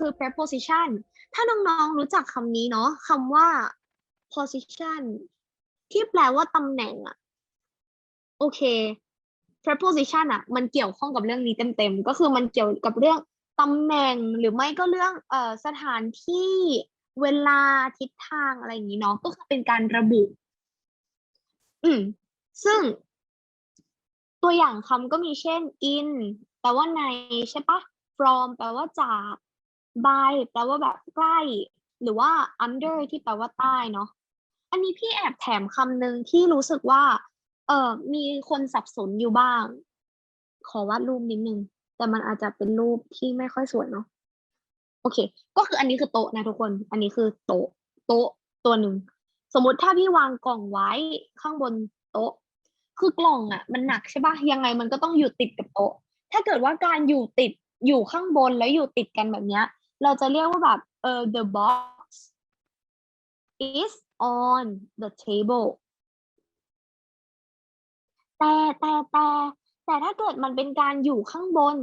คือ preposition ถ้าน้องๆรู้จักคำนี้เนาะคำว่า position ที่แปลว่าตำแหน่งอะโอเค preposition อะมันเกี่ยวข้องกับเรื่องนี้เต็มๆ ก็คือมันเกี่ยวกับเรื่องตำแหน่งหรือไม่ก็เรื่องเอ่อสถานที่เวลาทิศทางอะไรอย่างนี้เนาะก็คือเป็นการระบุ อืม ซึ่ง ตัวอย่างคำก็มีเช่น in แปลว่าในใช่ปะ from แปลว่าจาก by แปลว่าแบบใกล้ หรือว่า under ที่แปลว่าใต้เนาะอันนี้พี่แอบแถมคำหนึ่งที่รู้สึกว่า เออมีคนสับสนอยู่บ้าง ขอวาดรูปนิดนึง แต่มันอาจจะเป็นรูปที่ไม่ค่อยสวยเนาะโอเค ก็คืออันนี้คือโต๊ะนะทุกคน อันนี้คือโต๊ะ โต๊ะตัวหนึ่ง สมมติถ้าพี่วางกล่องไว้ข้างบนโต๊ะ คือกล่องอะ มันหนักใช่ปะยังไงมันก็ต้องอยู่ติดกับโต๊ะ ถ้าเกิดว่าการอยู่ติดอยู่ข้างบนแล้วอยู่ติดกันแบบเนี้ย เราจะเรียกว่าแบบเออ the box is on the table แต่แต่แต่แต่ถ้าเกิดมันเป็นการอยู่ข้างบน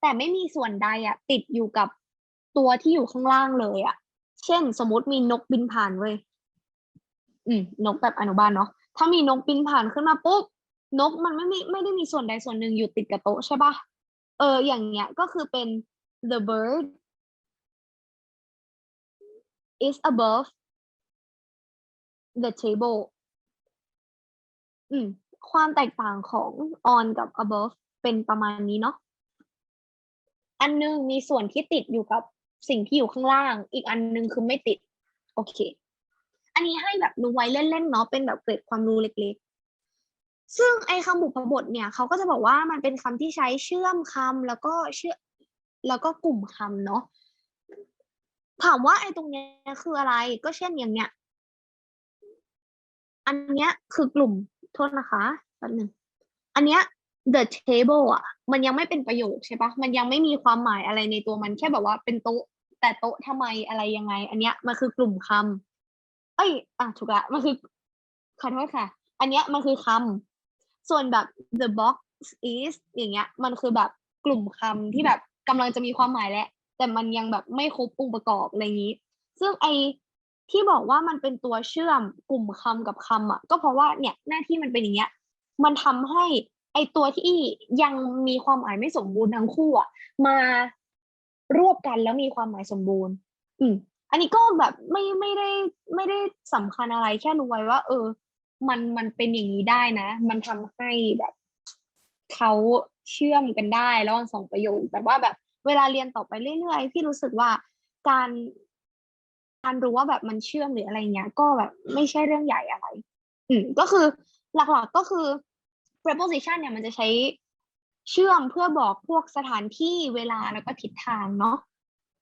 แต่ไม่มีส่วนใดอะติดอยู่กับตัวที่อยู่ข้างล่างเลยอะเช่น สมมติมีนกบินผ่านเว้ยอืมนกแบบอนุบาลเนาะถ้ามีนกบินผ่านขึ้นมาปุ๊บนกมันไม่มีไม่ได้มีส่วนใดส่วนหนึ่งอยู่ติดกับโต๊ะใช่ปะเอออย่างเงี้ยก็คือเป็น the bird is above the table อืมความแตกต่างของ on กับ above เป็นประมาณนี้เนาะ อันหนึงมีส่วนที่ติดอยู่กับสิ่งที่อยู่ข้างล่าง อีกอันหนึงคือไม่ติด โอเค อันนี้ให้แบบรู้ไว้เล่นๆเนาะ เป็นแบบเกร็ดความรู้เล็กๆ ซึ่งไอ้คำบุพบทเนี่ยเขาก็จะบอกว่ามันเป็นคำที่ใช้เชื่อมคำแล้วก็เชื่อ แล้วก็กลุ่มคำเนาะ ถามว่าไอ้ตรงเนี้ยคืออะไร ก็เช่นอย่างเนี้ย อันเนี้ยคือกลุ่มโทษนะคะแป๊บนึงอันเนี้ย the table อะ มันยังไม่เป็นประโยคใช่ปะมันยังไม่มีความหมายอะไรในตัวมันแค่แบบว่าเป็นโต๊ะ แต่โต๊ะทำไมอะไรยังไง อันเนี้ยมันคือกลุ่มคำเอ้ย อะถูกละมันคือขอโทษค่ะ อันเนี้ยมันคือคำส่วนแบบ the box is อย่างเงี้ย มันคือแบบกลุ่มคำที่แบบกำลังจะมีความหมายแล้ว แต่มันยังแบบไม่ครบองค์ประกอบอะไรอย่างนี้ ซึ่งไอที่บอกว่ามันเป็นตัวเชื่อมกลุ่มคำกับคำอะ ก็เพราะว่าเนี่ยหน้าที่มันเป็นอย่างเงี้ย มันทำให้ไอตัวที่ยังมีความหมายไม่สมบูรณ์ทั้งคู่อะมารวบกันแล้วมีความหมายสมบูรณ์ อืม อันนี้ก็แบบไม่ไม่ได้ไม่ได้สำคัญอะไรแค่รู้ไว้ว่า เออ มันมันเป็นอย่างนี้ได้นะ มันทำให้แบบเขาเชื่อมกันได้ระหว่างสองประโยคแต่ว่าแบบ เวลาเรียนต่อไปเรื่อยๆพี่รู้สึกว่าการการรู้ว่าแบบมันเชื่อมหรืออะไรเงี้ย ก็แบบไม่ใช่เรื่องใหญ่อะไร อืมก็คือหลักๆก็คือ preposition เนี่ยมันจะใช้เชื่อมเพื่อบอกพวกสถานที่เวลาแล้วก็ทิศทางเนาะ